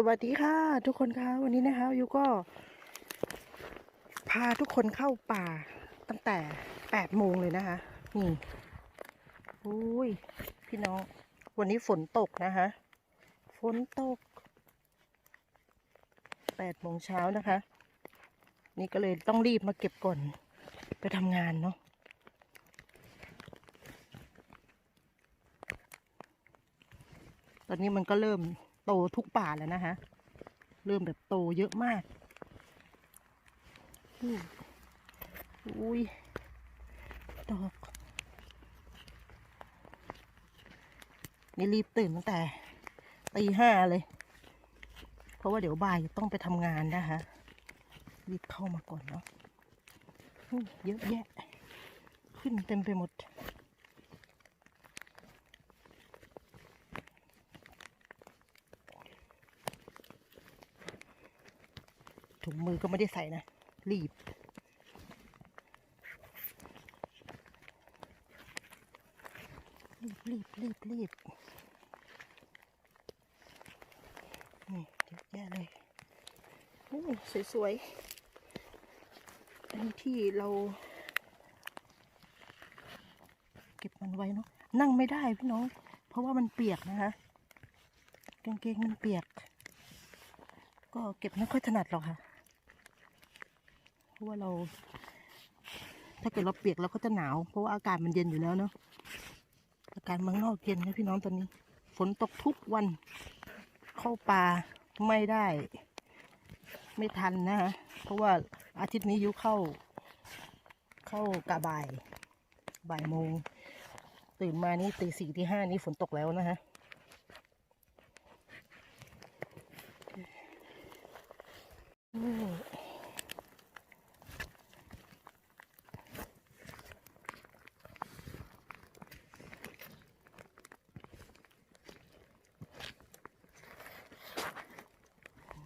สวัสดีค่ะ ทุกคนคะวันนี้นะคะยูก็ พาทุกคนเข้าป่าตั้งแต่แปดโมงเลยนะคะ นี่อุ้ยพี่น้อง วันนี้ฝนตกนะคะ ฝนตกแปดโมงเช้านะคะ นี่ก็เลยต้องรีบมาเก็บก่อนไปทำงานเนาะตอนนี้มันก็เริ่ม โตทุกป่าแล้วนะคะเริ่มแบบโตเยอะมากอุ้ยดอกนี่รีบตื่นตั้งแต่ตีห้าเลย เพราะว่าเดี๋ยวบ่ายต้องไปทำงานนะคะรีบเข้ามาก่อนเนาะเยอะแยะ ขึ้นเต็มไปหมด ถุงมือ ก็ไม่ได้ใส่นะ รีบ รีบ รีบ รีบ รีบ นี่เยอะแยะเลยโอ้สวยๆ อันนี้ที่เราเก็บมันไว้เนาะ นั่งไม่ได้พี่น้อง เพราะว่ามันเปียกนะคะกางเกงมันเปียก ก็เก็บไม่ค่อยถนัดหรอกค่ะ ราะว่าเรา ถ้าเกิดเราเปียกเราก็จะหนาว เพราะว่าอากาศมันเย็นอยู่แล้วเนาะอากาศเมืองนอกเย็นนะพี่น้องตอนนี้ ฝนตกทุกวัน เข้าป่าไม่ได้ ไม่ทันนะฮะเพราะว่าอาทิตย์นี้ยุเข้า เข้ากะบ่าย บ่ายโมง ตื่นมานี่ตีสี่ตีห้านี่ฝนตกแล้วนะฮะ นี่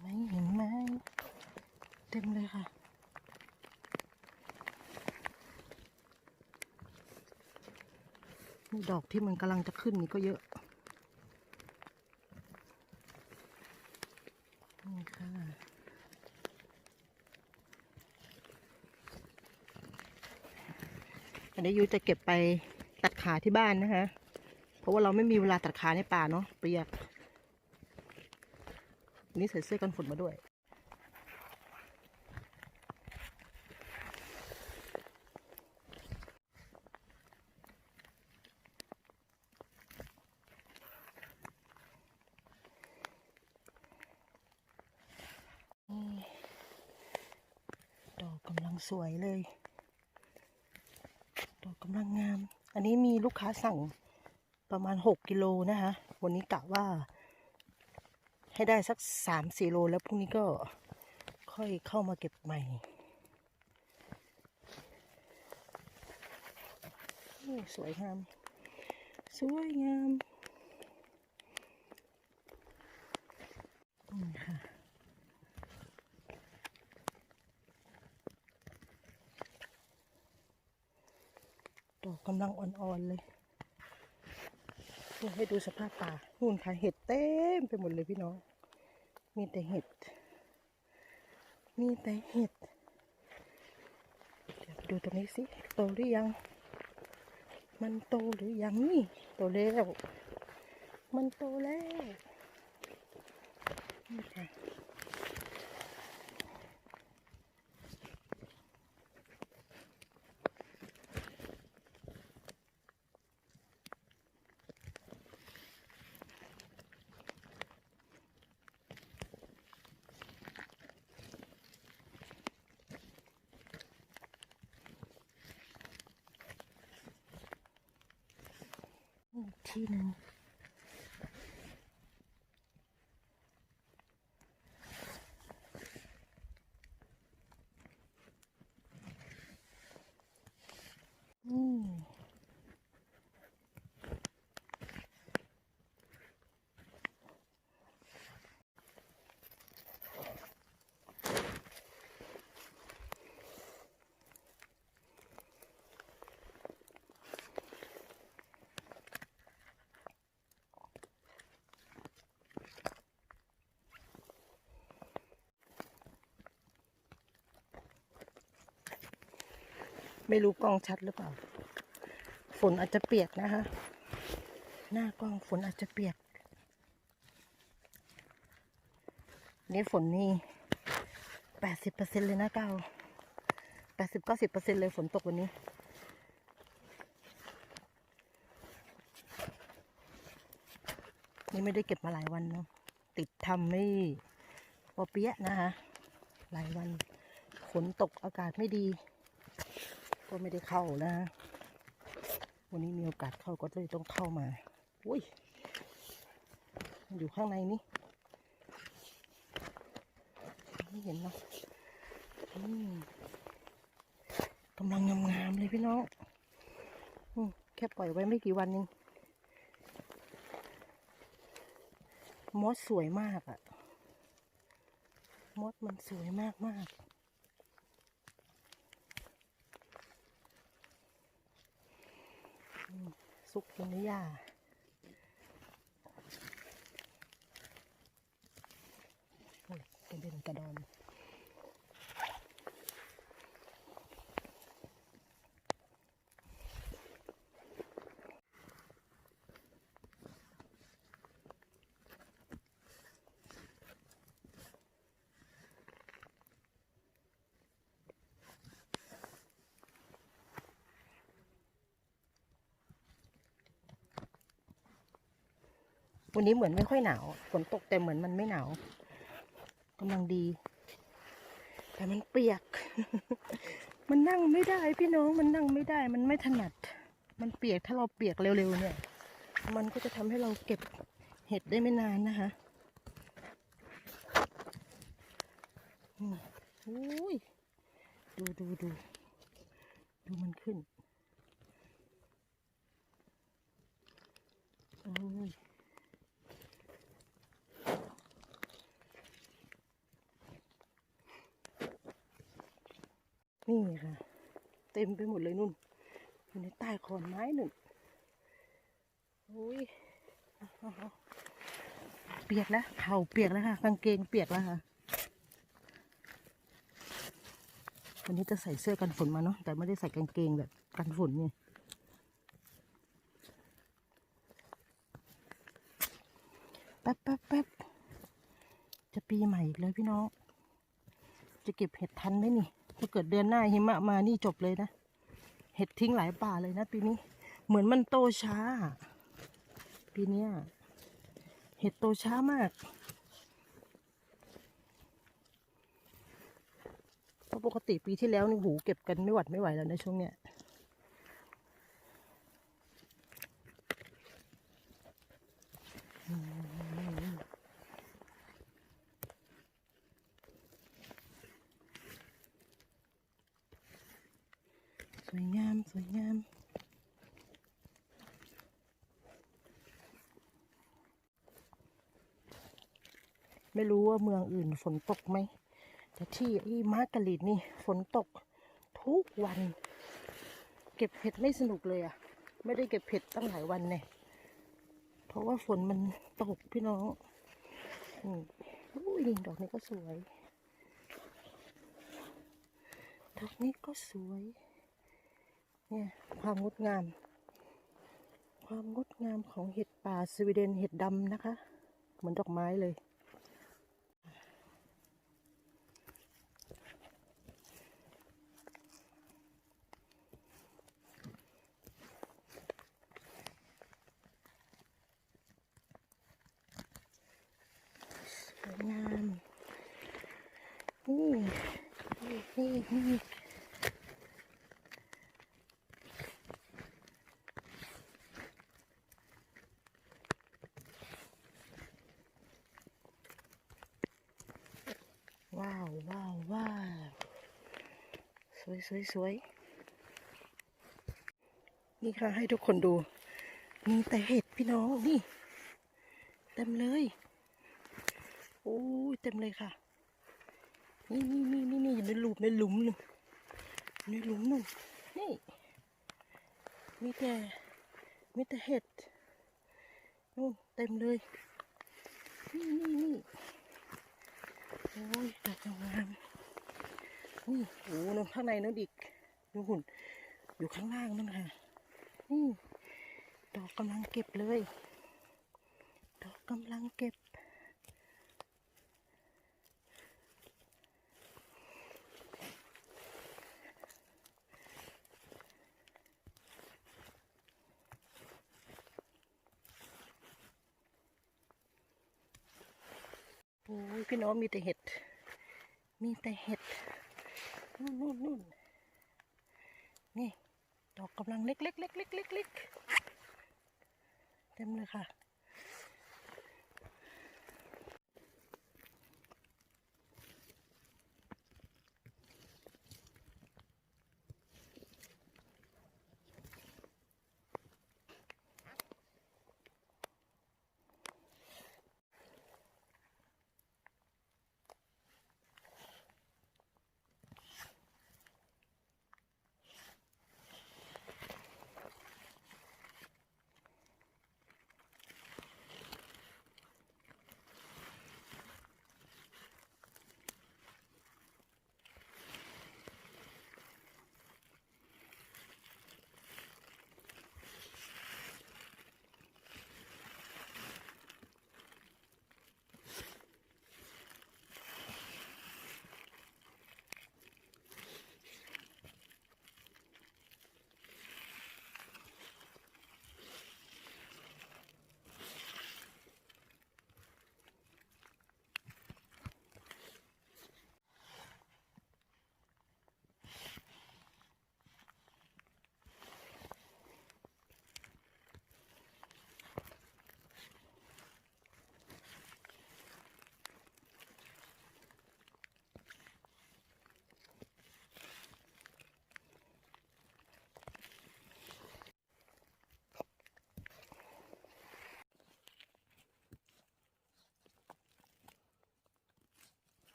ไม่เห็นไหมเต็มเลยค่ะ นี่ด อกที่มันกำลังจะขึ้นนี่ก็เยอะ นี่ค่ะ อันนี้ยูจะเก็บไปตัดขาที่บ้านนะคะ เพราะว่าเราไม่มีเวลาตัดขาในป่าเนาะเปียกนนี้ใส่เสื้อกันฝนมาด้วย นี่ดอกกำลัง สวยเลย ดอกกำลังงาม อันนี้มีลูกค้าสั่งประมาณหกกิโลนะคะ วันนี้กะว่า ให้ได้สักสามสี่โลแล้วพรุ่งนี้ก็ค่อยเข้ามาเก็บใหม่สวยงาม สวยงามนี่ค่ะ ดอกกำลังอ่อนๆเลยให้ดูสภาพป่านู่นค่ะเห็ดเต็มไปหมดเลยพี่น้อง มีแต่เห็ด มีแต่เห็ด เดี๋ยวดูตรงนี้สิ โตหรือยัง มันโตหรือยังนี่ โตแล้ว มันโตแล้วนี่ค่ะ อีกทีหนึ่ง ไม่รู้กล้องชัดหรือเปล่า ฝนอาจจะเปียกนะคะ หน้ากล้องฝนอาจจะเปียก นี่ฝนนี่แปดสิบเปอร์เซ็นเลยนะเก้าแปดสิบเก้าสิบเปอร์เซ็นเลยฝนตกวันนี้ นี่ไม่ได้เก็บมาหลายวันเนาะติดทำไม่ปอเปี๊ยะนะคะ หลายวัน ฝนตกอากาศไม่ดี ก็ไม่ได้เข้านะ วันนี้มีโอกาสเข้าก็เลยต้องเข้ามาอุ้ยมันอยู่ข้างในนี่ไม่เห็นเนาะอืมกำลังงามๆเลยพี่น้องอแค่ปล่อยไว้ไม่กี่วันเองมดสสวยมากอะมดมันสวยมากมากๆ ทุกบนหรือยกระเด็นกระดอน วันนี้เหมือนไม่ค่อยหนาวฝนตกแต่เหมือนมันไม่หนาวกำลังดี แต่มันเปียก มันนั่งไม่ได้ พี่น้องมันนั่งไม่ได้ มันไม่ถนัด มันเปียกถ้าเราเปียกเร็วๆเนี่ย มันก็จะทำให้เราเก็บเห็ดได้ไม่นานนะคะอุ้ยดูดูดูดูมันขึ้นโอ้ย นี่ค่ะ เต็มไปหมดเลยนุ่น อยู่ในใต้ขอนไม้หนึ่งโอ้ยเปียกแล้วเข่าเปียกแล้วค่ะกางเกงเปียกแล้วค่ะวันนี้จะใส่เสื้อกันฝนมาเนาะแต่ไม่ได้ใส่กางเกงแบบกันฝนไงแป๊บแป๊บแป๊บจะปีใหม่อีกเลยพี่น้อง จะเก็บเห็ดทันไหมนี่ ถ้าเกิดเดือนหน้าหิมะมานี่จบเลยนะ เห็ดทิ้งหลายป่าเลยนะปีนี้ เหมือนมันโตช้า ปีนี้เห็ดโตช้ามากเพราะปกติปีที่แล้วนี่หูเก็บกันไม่หวัดไม่ไหวแล้วในช่วงเนี้ยามสวยงามไม่รู้ว่าเมืองอื่นฝนตกไหม แต่ที่อ้มาร์กาลิดนี่ฝนตกทุกวัน เก็บเห็ดไม่สนุกเลยอะไม่ได้เก็บเห็ดตั้งหลายวันเนี่ย เพราะว่าฝนมันตกพี่น้องอืมอุ้ยนี่ดอกนี้ก็สวย ดอกนี้ก็สวย เนี่ยความงดงาม ความงดงามของเห็ดป่าสวีเดนเห็ดดำนะคะ เหมือนดอกไม้เลย สวยงาม นี่นี่นี่นี่ ว้าวว้าวว้าว สวยสวยสวยนี่ค่ะให้ทุกคนดู มีแต่เห็ดพี่น้องนี่ เต็มเลย โอ้ยเต็มเลยค่ะ นี่นี่นี่นี่นี่อยู่ในหลุมในหลุมหนึ่งในหลุมหนึ่งนี่ มีแต่ มีแต่เห็ดนู่นเต็มเลย นี่นี่นี่โอ้ยดอกงาม โอ้โหนนข้างในนู้นอีกดูหุ่นอยู่ข้างล่างนั่นค่ะนี่ดอกกำลังเก็บเลย ดอกกำลังเก็บ โอ้ยพี่น้องมีแต่เห็ด มีแต่เห็ด นู่นนู่นนู่นนี่ ดอกกำลังเล็กเล็กเล็กเล็กเล็กเล็กเต็มเลยค่ะ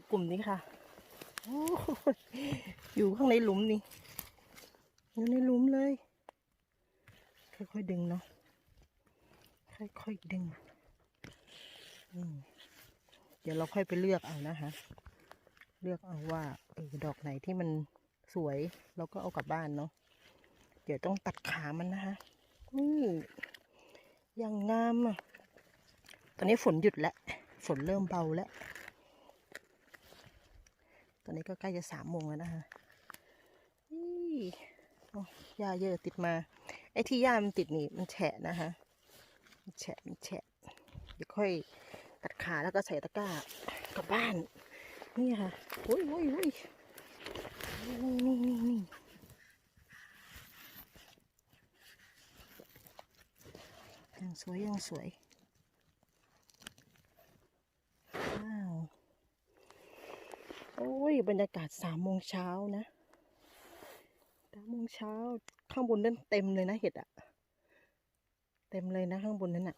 ดูกลุ่มนี้ค่ะอยู่ข้างในหลุมนี่อยู่ในหลุมเลย ค่อยๆดึงเนาะค่อยๆดึงเดี๋ยวเราค่อยไปเลือกเอานะคะเลือกเอาว่าเออดอกไหนที่มันสวยเราก็เอากลับบ้านเนาะเดี๋ยวต้องตัดขามันนะคะนี่ย่างงามอะตอนนี้ฝนหยุดแล้ว ฝนเริ่มเบาแล้ว อนนี้ก็ใกล้จะสามโมงแล้วนะคะนี่โอ้หญ้าเยอะติดมา ไอ้ที่หญ้ามันติดนี่มันแฉะนะคะมันแฉะมันแฉะเดี๋ยวค่อยตัดขาแล้วก็ใส่ตะกร้ากลับบ้าน นี่ค่ะโอ้ยโอ้ยโอ้ยนี่นี่นี่นี่ยังสวยยังสวย ว้าว โอ้ยบรรยากาศสามโมงเช้านะสามโมงเช้าข้างบนนั่นเต็มเลยนะเห็ดอะเต็มเลยนะข้างบนนั้นอะ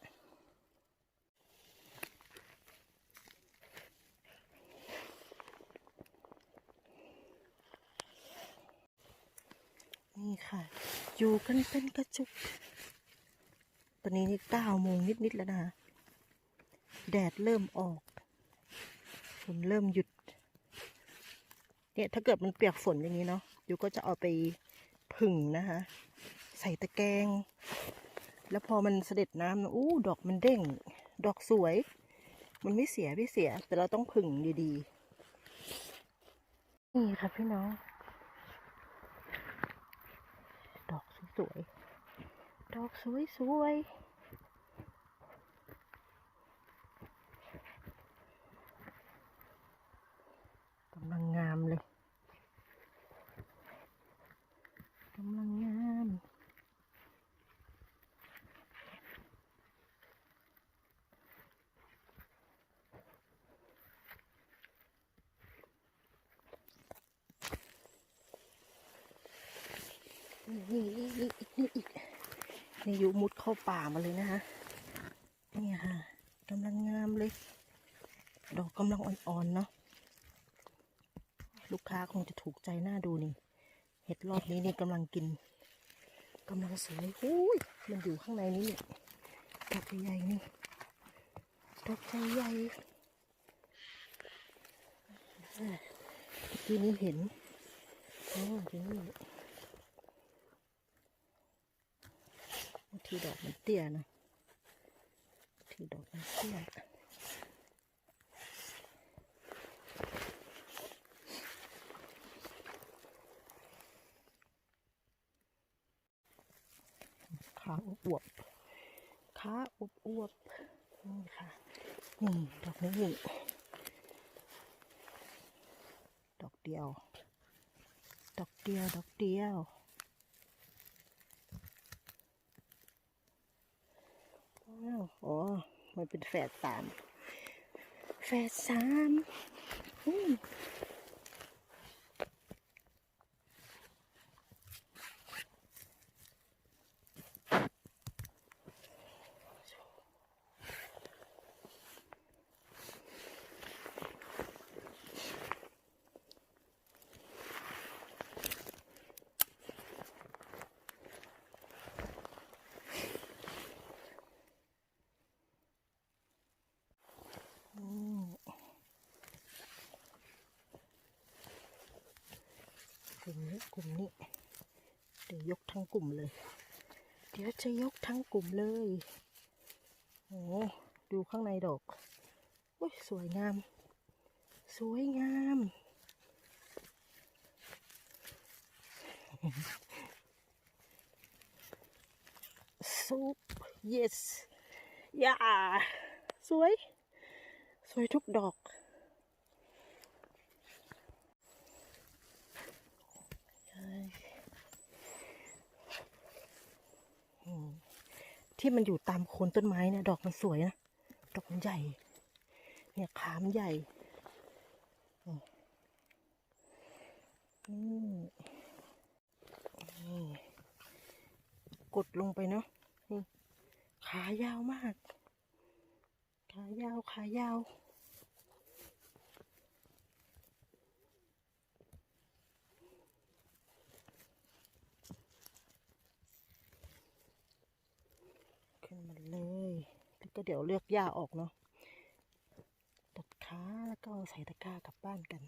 นี่ค่ะ อยู่กันเป็นกระจุก ตอนนี้นี่เก้าโมงนิด ๆ แล้วนะคะแดดเริ่มออกฝนเริ่มหยุด เนี่ยถ้าเกิดมันเปียกฝนอย่างนี้เนาะยูก็จะเอาไปผึ่งนะคะ ใส่ตะแกรงแล้วพอมันเสด็จน้ำนะอู้ดอกมันเด้ง ดอกสวย มันไม่เสียไม่เสีย แต่เราต้องผึ่งดีๆ นี่ค่ะพี่น้อง ดอกสวยๆ ดอกสวยๆ กำลังงามเลย กำลังงาม นี่อีกนี่อีกนี่อยู่มุดเข้าป่ามาเลยนะคะนี่ค่ะกำลังงามเลย ดอกกำลังอ่อนๆเนาะลูกค้าคงจะถูกใจน่าดูนี่ เห็ดรอบนี้นี่กำลังกินกำลังสวยอุ้ยมันอยู่ข้างในนี้นี่ดอกใหญ่ๆนี่ดอกใหญ่ๆอ่าเมื่นี้เห็นอ๋อที่นี่บาง ทีดอกมันเตี้ยนะทีดอกมันเตี้ยขาอวบขาอวบอวบนี่ค่ะ นี่ดอกนี้นี่ดอกเดียว ดอกเดียว ดอกเดียว อ๋อ มันเป็นแฝดสาม แฝดสาม กลุ่มนี้กลุ่มนี้เดี๋ยวยกทั้งกลุ่มเลย เดี๋ยวจะยกทั้งกลุ่มเลยโอ้ดูข้างในดอกโอ้ยสวยงาม สวยงามซุป yes ย่าสวย สวยทุกดอก ใช่อืม ที่มันอยู่ตามโคนต้นไม้เนี่ย ดอกมันสวยนะ ดอกมันใหญ่ เนี่ยขามนใหญ่อืมนี่นี่กดลงไปเนาะนี่ขายาวมาก ขายาว ขายาว ขึ้นมาเลย แล้ว ก็เดี๋ยวเลือกหญ้าออกเนาะตัดขาแล้วก็ใส่ตะกร้ากลับบ้านกัน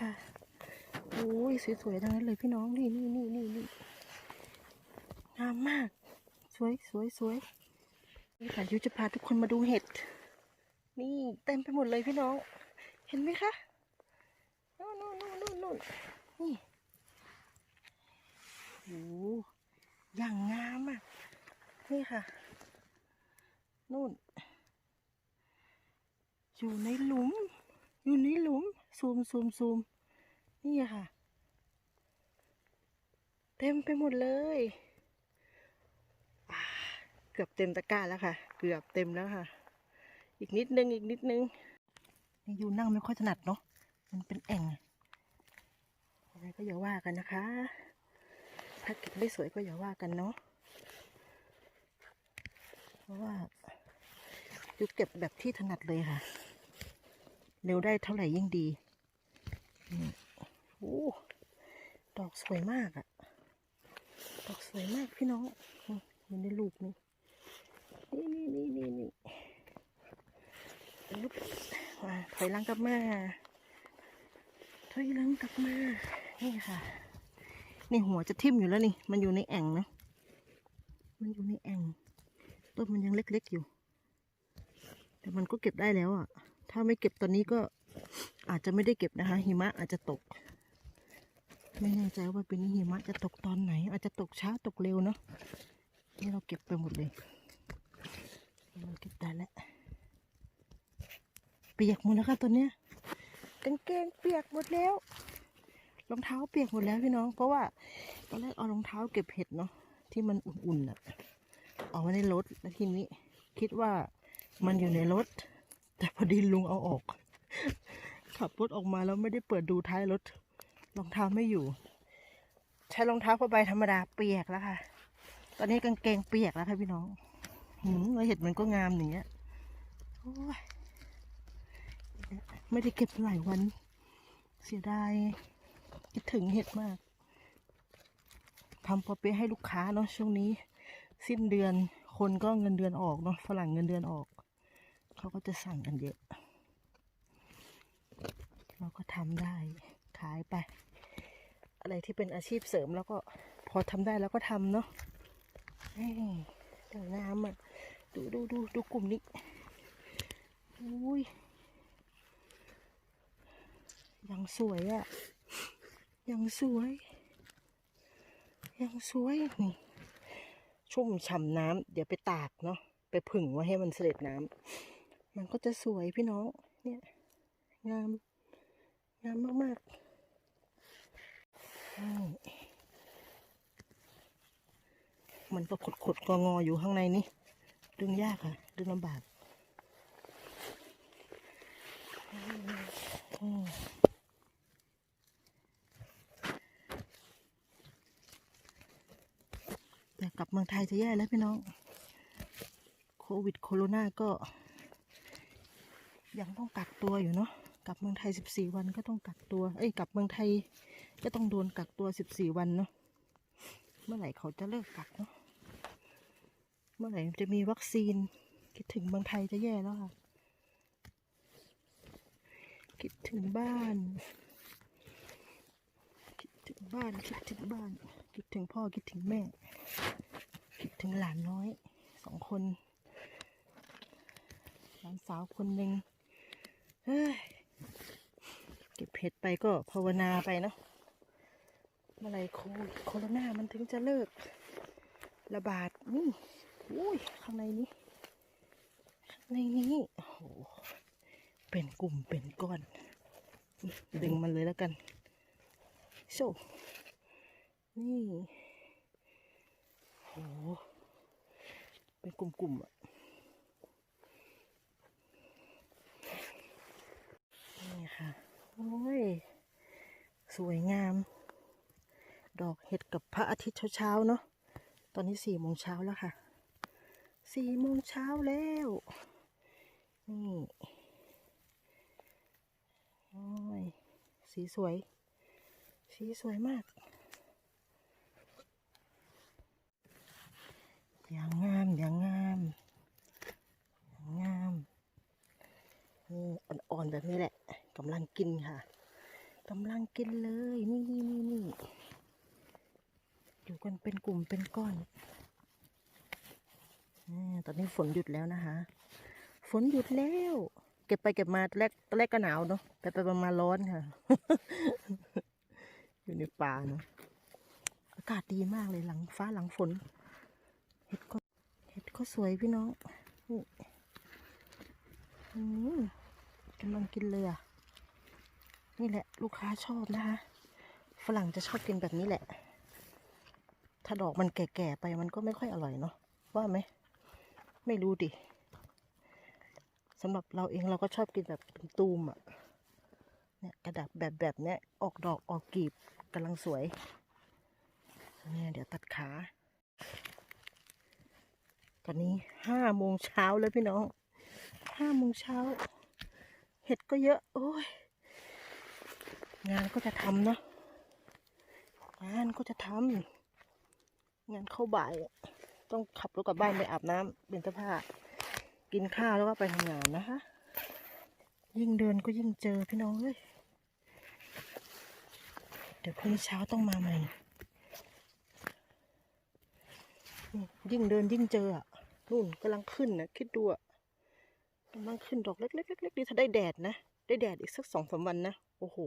ค่ะโอ้ยสวยๆทั้งนั้นเลยพี่น้องนี่นี่นี่นี่นี่งามมาก สวยสวยสวยนี่ค่ะยุจะพาทุกคนมาดูเห็ด นี่เต็มไปหมดเลยพี่น้อง เห็นไหมคะนู่นนู่นนู่นนู่นนู่นนี่โอ้อย่างงามอะนี่ค่ะ นู่น อยู่ในหลุม อยู่ในหลุมซูมซูมซูมนี่ค่ะ เต็มไปหมดเลยเกือบเต็มตะกร้าแล้วค่ะ เกือบเต็มแล้วค่ะ อีกนิดนึงอีกนิดนึงนี่อยู่นั่งไม่ค่อยถนัดเนาะมันเป็นแอ่งอะไรก็อย่าว่ากันนะคะ ถ้าเก็บไม่สวยก็อย่าว่ากันเนาะเพราะว่าอยู่เก็บแบบที่ถนัดเลยค่ะ เร็วได้เท่าไหร่ยิ่งดีโอ้ดอกสวยมากอะดอกสวยมากพี่น้องนี่อยู่ในลูกนี่นี่นี่นี่นี่นี่มาถอยลังกลับมาถอยลังกลับมา นี่ค่ะ นี่หัวจะทิ่มอยู่แล้วนี่ มันอยู่ในแอ่งนะ มันอยู่ในแอ่ง ต้นมันยังเล็กๆอยู่ แต่มันก็เก็บได้แล้วอะ ถ้าไม่เก็บตอนนี้ก็อาจจะไม่ได้เก็บนะคะ หิมะอาจจะตก ไม่แน่ใจว่าปีนี้หิมะจะตกตอนไหน อาจจะตกช้าตกเร็วเนาะนี่เราเก็บไปหมดเลยเราเก็บได้แล้วเปียกหมดแล้วค่ะตอนเนี้ยกางเกงเปียกหมดแล้วรองเท้าเปียกหมดแล้วพี่น้อง เพราะว่าตอนแรกเอารองเท้าเก็บเห็ดเนาะที่มันอุ่นๆอะเอาไว้ในรถแล้วทีนี้คิดว่ามันอยู่ในรถ แต่พอดีลุงเอาออก ขับรถออกมาแล้วไม่ได้เปิดดูท้ายรถรองเท้าไม่อยู่ ใช้รองเท้าผ้าใบธรรมดาเปียกแล้วค่ะ ตอนนี้กางเกงเปียกแล้วค่ะพี่น้องหืมแล้วเห็ดมันก็งามอย่างเงี้ยไม่ได้เก็บหลายวัน เสียดายคิดถึงเห็ดมากทำปอเปียให้ลูกค้าเนาะช่วงนี้ สิ้นเดือนคนก็เงินเดือนออกเนาะฝรั่งเงินเดือนออก เขาก็จะสั่งกันเยอะ เราก็ทำได้ขายไป อะไรที่เป็นอาชีพเสริมแล้วก็พอทำได้แล้วก็ทำเนาะเดี๋ยวน้ำอะ ดูดูดูดูกลุ่มนี้อุ้ยยังสวยอะ่ะ ยังสวย ยังสวยนี่ชุ่มฉ่ำน้ำเดี๋ยวไปตากเนาะไปผึ่งไว้ให้มันเสด็จน้ำ มันก็จะสวยพี่น้อง เนี่ย งาม งามมากๆมันก็ขดขดๆงออยู่ข้างในนี่ ดึงยากค่ะ ดึงลำบากแต่กลับเมืองไทยจะแย่แล้วพี่น้อง โควิดโคโรนาก็ ยังต้องกักตัวอยู่เนาะกลับเมืองไทย 14 วันก็ต้องกักตัว เอ้ยกลับเมืองไทยก็ต้องโดนกักตัว 14 วันเนาะเมื่อไหร่เขาจะเลิกกักเนาะเมื่อไหร่จะมีวัคซีน คิดถึงเมืองไทยจะแย่แล้วค่ะ คิดถึงบ้าน คิดถึงบ้านคิดถึงบ้าน คิดถึงพ่อคิดถึงแม่ คิดถึงหลานน้อยสองคนหลานสาวคนหนึ่ง เก็บเห็ดไปก็ภาวนาไปเนาะเมื่อไรโควิดโคโรนามันถึงจะเลิก ระบาดนี่อุ้ยข้างในนี้ข้างในนี้โอ้โหเป็นกลุ่มเป็นก้อน ดึงมันเลยแล้วกันโชนี่โอ้โหเป็นกลุ่มๆอะ นี่ค่ะ โอ้ย สวยงาม ดอกเห็ดกับพระอาทิตย์เช้าๆเนาะตอนนี้สี่โมงเช้าแล้วค่ะสี่โมงเช้าแล้ว นี่โอ้ยสีสวย สีสวยมาก อย่างงามอย่างงามอย่างงามนี่อ่อนๆแบบนี้แหละกำลังกินค่ะ กำลังกินเลย นี่นี่นี่นี่อยู่กันเป็นกลุ่มเป็นก้อนอตอนนี้ฝนหยุดแล้วนะคะ ฝนหยุดแล้ว เก็บไปเก็บมาตอนแรกตอนแรกก็หนาวเนาะไปไปมามาร้อนค่ะ อยู่ในป่าเนาะอากาศดีมากเลยหลังฟ้าหลังฝน เห็ดก็เห็ดก็สวยพี่น้องนี่อืมกำลังกินเลยอะ นี่แหละลูกค้าชอบนะคะ ฝรั่งจะชอบกินแบบนี้แหละ ถ้าดอกมันแก่ๆไปมันก็ไม่ค่อยอร่อยเนาะว่าไหมไม่รู้ดิสำหรับเราเองเราก็ชอบกินแบบตูมอะเนี่ยกระดับแบบแบบเนี้ยออกดอกออกกีบกำลังสวยเนี่ยเดี๋ยวตัดขา ตอนนี้ห้าโมงเช้าแล้วพี่น้องห้าโมงเช้า เห็ดก็เยอะ โอ้ย งานก็จะทำเนาะงานก็จะทำงานเข้าบ่าย ต้องขับรถกลับบ้านไปอาบน้ำเปลี่ยนเสื้อผ้า กินข้าวแล้วก็ไปทำงานนะคะ ยิ่งเดินก็ยิ่งเจอพี่น้องเลยเดี๋ยวพรุ่งนี้เช้าต้องมาใหม่ ยิ่งเดินยิ่งเจออะนู่นกำลังขึ้นนะคิดดูอะกำลังขึ้นดอกเล็กๆๆๆนี่ถ้าได้แดดนะ ได้แดดอีกสักสองสามวันนะ โอ้โห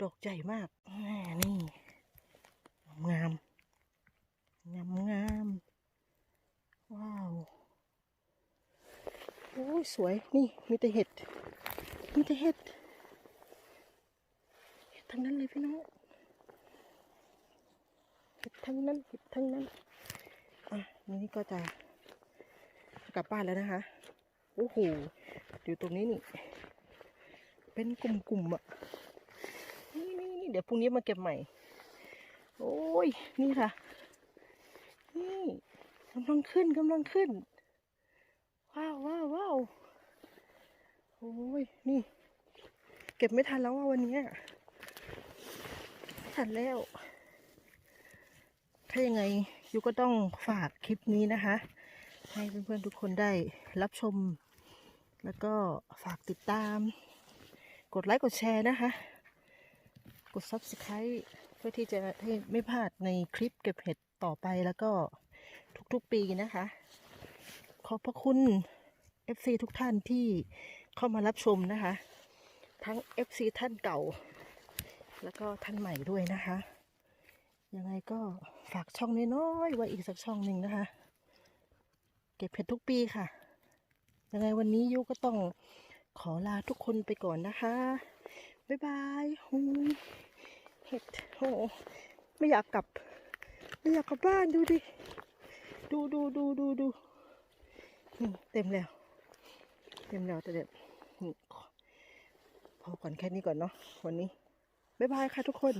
ดอกใหญ่มากแม่นี่งาม งามงาม ว้าว โอ้ยสวย นี่มีแต่เห็ด มีแต่เห็ด เห็ดทั้งนั้นเลยพี่น้อง เห็ดทั้งนั้น เห็ดทั้งนั้น อะ นี่ก็จะกลับบ้านแล้วนะคะ โอ้โห อยู่ตรงนี้นี่ เป็นกลุ่มๆอะนี่นี่นี่ เดี๋ยวพรุ่งนี้มาเก็บใหม่ โอ้ย นี่ค่ะ นี่กำลังขึ้นกำลังขึ้น ว้าวว้าวว้าวโอ้ย นี่ เก็บไม่ทันแล้ววันนี้ไม่ทันแล้ว ถ้ายังไงยูก็ต้องฝากคลิปนี้นะคะ ให้เพื่อนๆทุกคนได้รับชม แล้วก็ฝากติดตาม กดไลค์กดแชร์นะคะ กด subscribe เพื่อที่จะให้ไม่พลาดในคลิปเก็บเห็ดต่อไปแล้วก็ทุกๆปีนะคะ ขอบพระคุณ FC ทุกท่านที่เข้ามารับชมนะคะ ทั้ง FC ท่านเก่า แล้วก็ท่านใหม่ด้วยนะคะ ยังไงก็ฝากช่องน้อยๆไว้อีกสักช่องหนึ่งนะคะ เก็บเห็ดทุกปีค่ะ ยังไงวันนี้ยุก็ต้องขอลาทุกคนไปก่อนนะคะ บ๊ายบายหูเห็ดโหไม่อยากกลับ ไม่อยากกลับบ้านดูดิ ดูดูดูดูดูนี่เต็มแล้ว เต็มแล้วแต่เด็ดพอก่อนแค่นี้ก่อนเนาะวันนี้ บ๊ายบายค่ะทุกคน